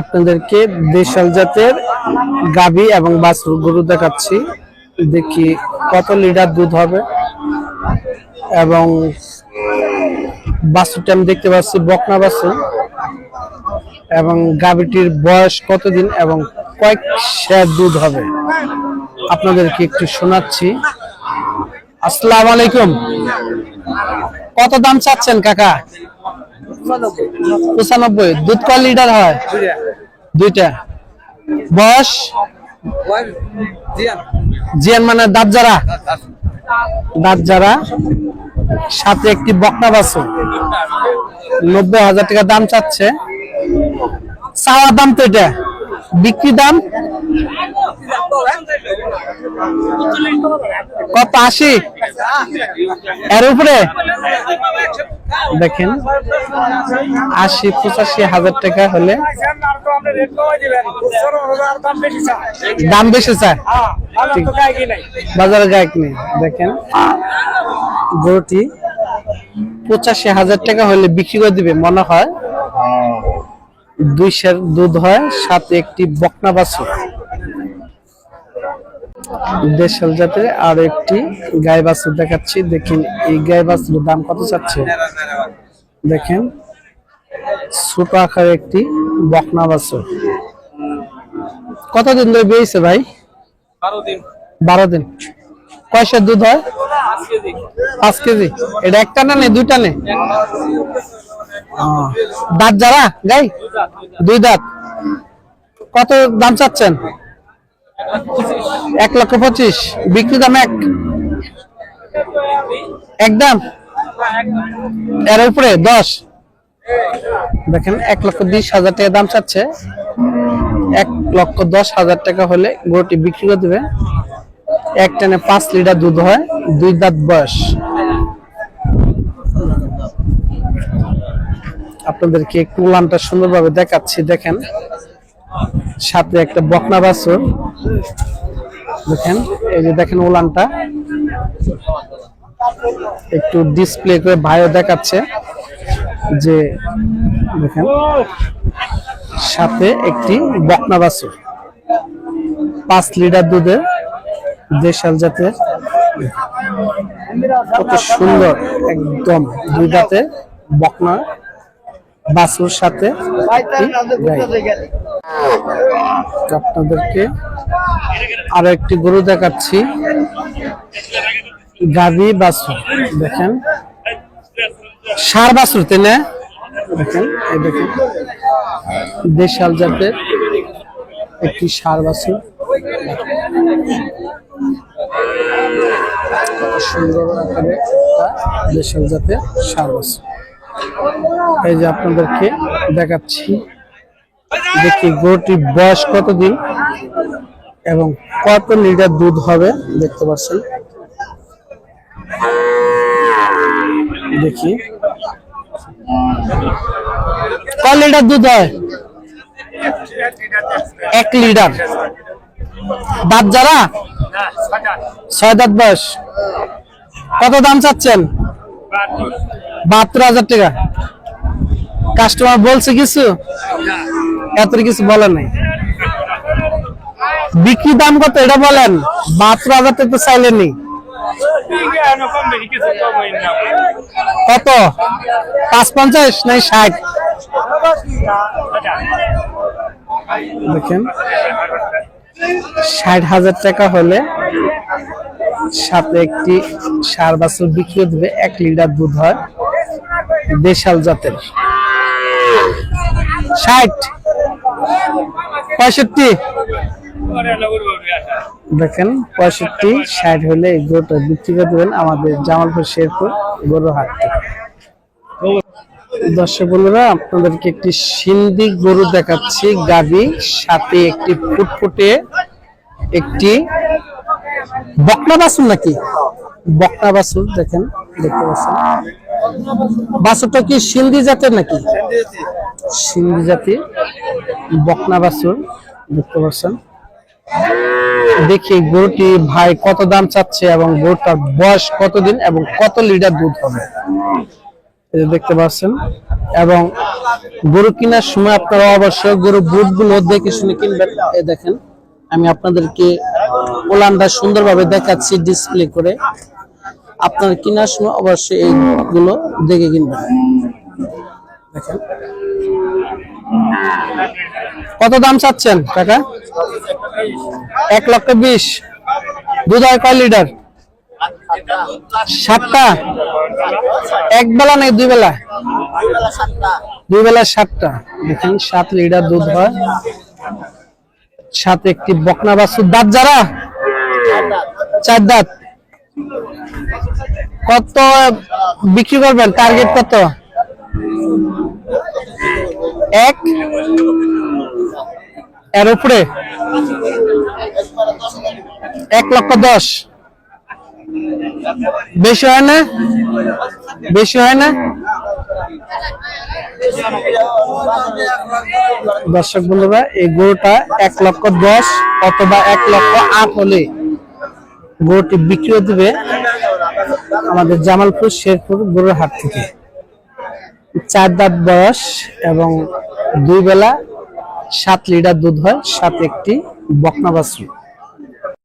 আপনাদেরকে দেশাল জাতের গাবি এবং বাছুর গরু দেখাচ্ছি। দেখি কত লিটার দুধ হবে এবং বাছুরটা আমি দেখতে পাচ্ছি বকনা বাছুর এবং গাবিটির বয়স কতদিন এবং কয়েক শেয়ার দুধ হবে। আপনাদেরকে একটু শোনাচ্ছি। আসসালামু আলাইকুম। কত দাম চাচ্ছেন কাকা? পঁচানব্বই। দুধ কয় লিটার হয়? দুইটা। বয়স জিয়ান মানে দাঁত যারা দাঁত যারা সাথে একটি বকনা বাছুর। নব্বই হাজার টাকা দাম চাচ্ছে। চাওয়া দাম তো এটা। বিক্রি দাম? কত? আশি? এর উপরে? দেখেন, আশি পঁচাশি হাজার টাকা হলে দাম বেশি চায় বাজারে গায়ক নেই? দেখেন, গরুটি পঁচাশি হাজার টাকা হলে বিক্রি করে দিবে, মনে হয়। দুই সের দুধ হয়, সাথে একটি বকনা বাছুর। দেশাল জাতের আর একটি গাই বাছুর দেখাচ্ছি। দেখেন এই গাই বাছুর দাম কত চাচ্ছে? দেখেন ছোট আকার একটি বকনা বাছুর। কতদিন ধরে বেরিয়েছে ভাই? বারো দিন। কয়সের দুধ হয়? পাঁচ কেজি। এটা একটা না নেই? দুইটা নেই? দাঁত যারা? গাই? দুই দাঁত। কত দাম চাচ্ছেন? এক লক্ষ পঁচিশ। বিক্রি দাম এক। একদম এর উপরে দশ। দেখেন, এক লক্ষ বিশ হাজার টাকা দাম চাচ্ছে। এক লক্ষ দশ হাজার টাকা হলে গরুটি বিক্রি করে দেবে এক টানে পাঁচ লিটার দুধ হয়, দুই দাঁত বয়স। আপনাদেরকে একটু উলানটা সুন্দরভাবে দেখাচ্ছি, দেখেন। সাথে একটা বকনা বাছুর দেখেন এই যে দেখেন উলানটা। একটু ডিসপ্লে করে ভাইও দেখাচ্ছে যে দেখেন সাথে একটি বকনা বাছুর পাঁচ লিটার দুধের দেশাল জাতের। কত সুন্দর একদম দুই দাঁতে বকনা বাছুর সাথে। আপনাদেরকে আরও একটি গরু দেখাচ্ছি। গাভী বাছুর, দেখেন। সার বাছুর, তাই না? দেখেন, এই দেখেন। দেশাল জাতের একটি সার কত সুন্দর আকারে দেশাল জাতের সার বাছুর। এই যে আপনাদেরকে দেখাচ্ছি। দেখি গরুটির বয়স কতদিন? এবং কত লিটার দুধ হবে? দেখতে পাচ্ছেন। দেখি। ক লিটার দুধ হয়? এক লিটার। দাঁত যারা? ছয় দাঁত বয়স। কত দাম চাচ্ছেন? বাহাত্তর হাজার টাকা। কাস্টমার বলছে কিছু? এত কিছু বলে নাই। বিক্রি দাম কত এটা বলেন? বাহাত্তর হাজার তো চাইলেনি কত? পাঁচ পঞ্চাশ নাই ষাট? দেখেন। ষাট হাজার টাকা হলে সাথে একটি সার বাছুর বিক্রি দেবে, এক লিটার দুধ হয় দেশাল জাতের। ষাট? পঁয়ষট্টি। দেখেন, পঁয়ষট্টি, ষাট হলে গরুটা বিক্রি করে দেবেন আমাদের জামালপুর শেরপুর গরু হাট দর্শক বন্ধুরা, আপনাদেরকে একটি সিন্ধি গরু দেখাচ্ছি গাবি সাথে একটি ফুটফুটে একটি বকনা বাছুর নাকি? বকনা বাছুর দেখেন, দেখতে পাচ্ছেন। বাছুরটা কি সিন্ধি জাতের নাকি? সিন্ধি জাতি। বকনা বাছুর দেখতে পাচ্ছেন। দেখি গরুটি ভাই কত দাম চাচ্ছে এবং গরুটার বয়স কতদিন এবং কত লিটার দুধ হবে? দেখতে পাচ্ছেন। এবং গরু কেনার সময় আপনারা অবশ্যই গরু বুটগুলো দেখে শুনে কিনবেন। এই দেখেন আমি আপনাদেরকে ওলানটা সুন্দরভাবে দেখাচ্ছি ডিসপ্লে করে। আপনার কেনার সময় অবশ্যই এইগুলো দেখে কিনবেন। কত দাম চাচ্ছেন টাকা এক লক্ষ বিশ। দুধ হয় কয় লিটার? সাতটা। এক বেলা নেই, দুই বেলা? দুই বেলা সাতটা। দেখেন, সাত লিটার দুধ হয়। সাথে একটি বকনা বাছুর। দাঁত যারা? চার দাঁত। কত বিক্রি করবেন? টার্গেট কত? এক? এর উপরে? এক লক্ষ দশ। বেশি হয় না? বেশি হয় না? দর্শক বন্ধুরা, এই গরুটা এক লক্ষ দশ অথবা এক লক্ষ আট হলে গরুটি বিক্রি দিবে। আমাদের জামালপুর, শেরপুর গরুর হাট থেকে। চার দাঁত বয়স এবং দুই বেলা সাত লিটার দুধ হয়, সাত একটি বকনা বাছুর।